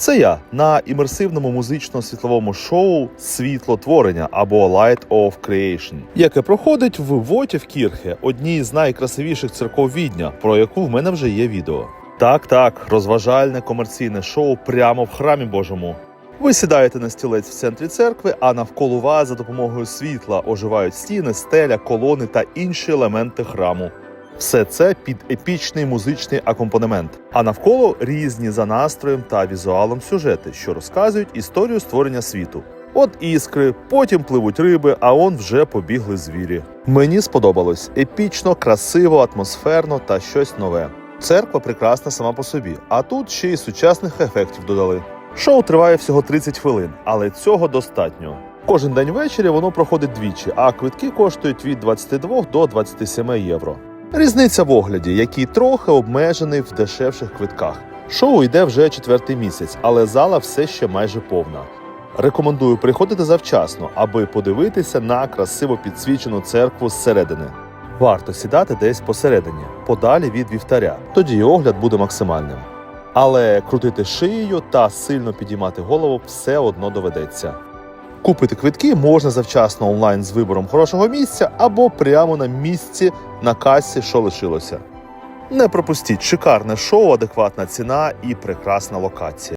Це я на імерсивному музично-світловому шоу Світлотворення або Light of Creation, яке проходить в Вотівкірхе, одній з найкрасивіших церков Відня, про яку в мене вже є відео. Так, так, розважальне комерційне шоу прямо в храмі Божому. Ви сідаєте на стілець в центрі церкви, а навколо вас за допомогою світла оживають стіни, стеля, колони та інші елементи храму. Все це під епічний музичний акомпанемент, а навколо різні за настроєм та візуалом сюжети, що розказують історію створення світу. От іскри, потім пливуть риби, а он вже побігли звірі. Мені сподобалось епічно, красиво, атмосферно та щось нове. Церква прекрасна сама по собі, а тут ще й сучасних ефектів додали. Шоу триває всього 30 хвилин, але цього достатньо. Кожен день ввечері воно проходить двічі, а квитки коштують від 22 до 27 євро. Різниця в огляді, який трохи обмежений в дешевших квитках. Шоу йде вже четвертий місяць, але зала все ще майже повна. Рекомендую приходити завчасно, аби подивитися на красиво підсвічену церкву зсередини. Варто сідати десь посередині, подалі від вівтаря. Тоді огляд буде максимальним. Але крутити шиєю та сильно підіймати голову все одно доведеться. Купити квитки можна завчасно онлайн з вибором хорошого місця або прямо на місці на касі, що лишилося. Не пропустіть шикарне шоу, адекватна ціна і прекрасна локація.